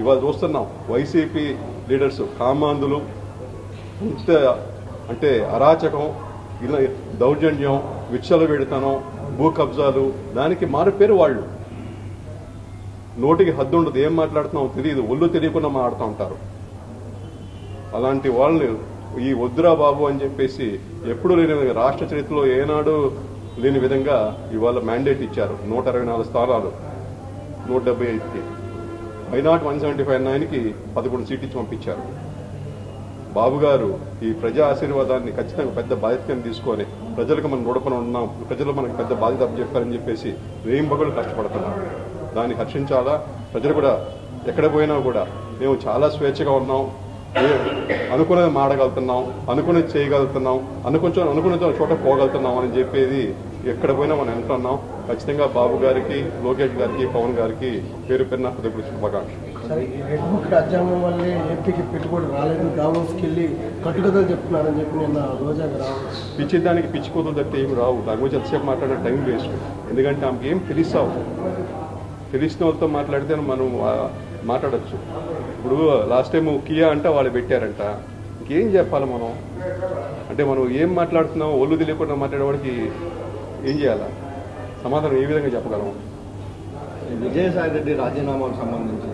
ఇవాళ చూస్తున్నాం YCP leaders కామాంధులు ఇంత అంటే అరాచకం ఇలా దౌర్జన్యం విచ్చల విడతనం భూ కబ్జాలు దానికి మారు పేరు వాళ్ళు. నోటికి హద్దు ఉండదు ఏం మాట్లాడుతున్నామో తెలియదు ఒళ్ళు తెలియకుండా మాట్లాడుతూ ఉంటారు. అలాంటి వాళ్ళని ఈ వద్దురా బాబు అని చెప్పేసి ఎప్పుడు లేని రాష్ట్ర చరిత్రలో ఏనాడు లేని విధంగా ఇవాళ మ్యాండేట్ ఇచ్చారు నూట అరవై నాలుగు స్థానాలు నూట డెబ్బై ఐదుకి. వైనాట్ వన్ సెవెంటీ ఫైవ్ నైన్కి పదకొండు సీట్లు ఇచ్చి పంపించారు. బాబు గారు ఈ ప్రజా ఆశీర్వాదాన్ని ఖచ్చితంగా పెద్ద బాధ్యతను తీసుకొని ప్రజలకు మనం నూడపన ఉన్నాం ప్రజలు మనకు పెద్ద బాధ్యత చెప్పారని చెప్పేసి వేయింపగలు కష్టపడుతున్నారు. దాన్ని హర్షించాలా? ప్రజలు కూడా ఎక్కడ పోయినా కూడా మేము చాలా స్వేచ్ఛగా ఉన్నాం. ఏ- అనుకున్నది మాడగలుగుతున్నాం అనుకున్నది చేయగలుగుతున్నాం అనుకుని అనుకున్న చోట పోగలుగుతున్నాం అని చెప్పేది ఎక్కడ పోయినా మనం వెళ్తున్నాం ఖచ్చితంగా బాబు గారికి లోకేష్ గారికి పవన్ గారికి పేరు పెరిన హృదయపూర్వక శుభాకాంక్షలు. రాజ్యాంగం వల్లే ఏపీకి పెట్టుబడి రాలేదు దావోస్కి వెళ్ళి కట్టుకథలు చెప్తున్నారని చెప్పి నిన్న రోజా రావు పిచ్చి దానికి పిచ్చి కూతురు తప్పితే ఏమి రావు. దాని గురించి ఎంతసేపు మాట్లాడే టైం వేస్ట్. ఎందుకంటే ఆమెకి ఏం తెలిసావు తెలిసిన వాళ్ళతో మాట్లాడితే మనం మాట్లాడొచ్చు. ఇప్పుడు లాస్ట్ టైం కియా అంటే వాళ్ళు పెట్టారంట. ఇంకేం చెప్పాలి మనం? అంటే మనం ఏం మాట్లాడుతున్నాం ఒళ్ళు తెలియకుండా మాట్లాడేవాడికి ఏం చేయాలా? సమాధానం ఏ విధంగా చెప్పగలం? విజయసాయి రెడ్డి రాజీనామాకు సంబంధించి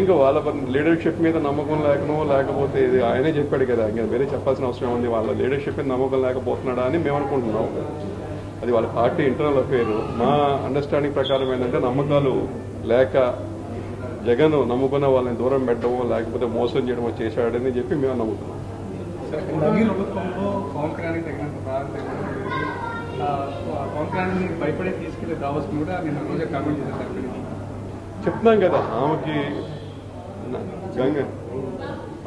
ఇంకా వాళ్ళ లీడర్షిప్ మీద నమ్మకం లేకనో లేకపోతే ఇది ఆయనే చెప్పాడు కదా ఇంకా వేరే చెప్పాల్సిన అవసరం ఉంది వాళ్ళ లీడర్షిప్ మీద నమ్మకం లేకపోతున్నాడా అని మేము అనుకుంటున్నాం. అది వాళ్ళ పార్టీ ఇంటర్నల్ అఫేర్ మా అండర్స్టాండింగ్ ప్రకారం ఏంటంటే నమ్మకాలు లేక జగన్ నమ్ముకున్న వాళ్ళని దూరం పెట్టడమో లేకపోతే మోసం చేయడమో చేశాడని చెప్పి మేము నమ్ముతున్నాం. ప్రభుత్వంలో పవన్ కళ్యాణ్ తగినంత ఆ, పవన్ కళ్యాణ్ భయపడే తీసుకెళ్ళి దావస్ని కూడా నేను రోజే కామెంట్ చేశాను దాని చెప్తున్నాం కదా ఆమెకి గంగ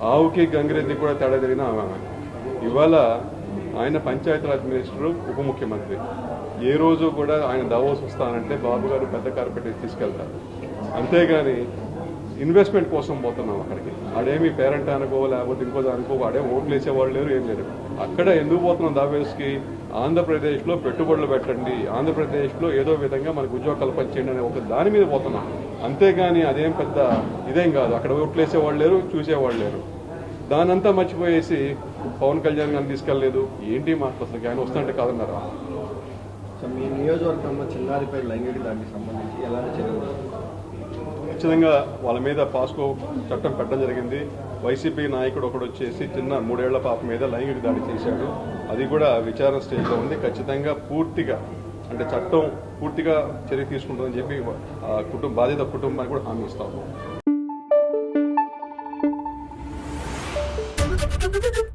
ఆవుకి గంగిరెద్ది కూడా తేడా జరిగిన ఆమె ఇవాళ ఆయన పంచాయతీరాజ్ మినిస్టర్ ఉప ముఖ్యమంత్రి. ఏ రోజు కూడా ఆయన దావోస్ వస్తానంటే బాబు గారు పెద్ద కార్పెట్ తీసుకెళ్తారు. అంతేగాని ఇన్వెస్ట్మెంట్ కోసం పోతున్నాం అక్కడికి. ఆడేమి పేరెంట్ అనుకో లేకపోతే ఇంకో అనుకో వాడే ఓట్లు వేసేవాళ్ళు లేరు ఏం లేరు. అక్కడ ఎందుకు పోతున్నాం దావేస్కి? ఆంధ్రప్రదేశ్లో పెట్టుబడులు పెట్టండి. ఆంధ్రప్రదేశ్లో ఏదో విధంగా మనకు ఉద్యోగ కల్పన చేయండి అనే ఒక దాని మీద పోతున్నాం. అంతేగాని అదేం పెద్ద ఇదేం కాదు. అక్కడ ఓట్లు వేసేవాళ్ళు లేరు చూసేవాళ్ళు లేరు. దానంతా మర్చిపోయేసి పవన్ కళ్యాణ్ గారిని తీసుకెళ్ళలేదు. ఏంటి మాటలు అసలు ఆయన వస్తుంటే కాదన్నారా? మీ నియోజకవర్గంలో చిన్నారిపై లైంగిక దానికి సంబంధించి ఎలాంటి చర్యలు ఖచ్చితంగా వాళ్ళ మీద పాస్కో చట్టం పెట్టడం జరిగింది. వైసీపీ నాయకుడు ఒకడు వచ్చేసి చిన్న మూడేళ్ళ పాప మీద లైంగిక దాడి చేశాడు. అది కూడా విచారణ స్టేజ్లో ఉంది. ఖచ్చితంగా పూర్తిగా అంటే చట్టం పూర్తిగా చర్య తీసుకుంటుందని చెప్పి ఆ కుటుంబ బాధిత కుటుంబానికి కూడా హామీ ఇస్తాము Thank you.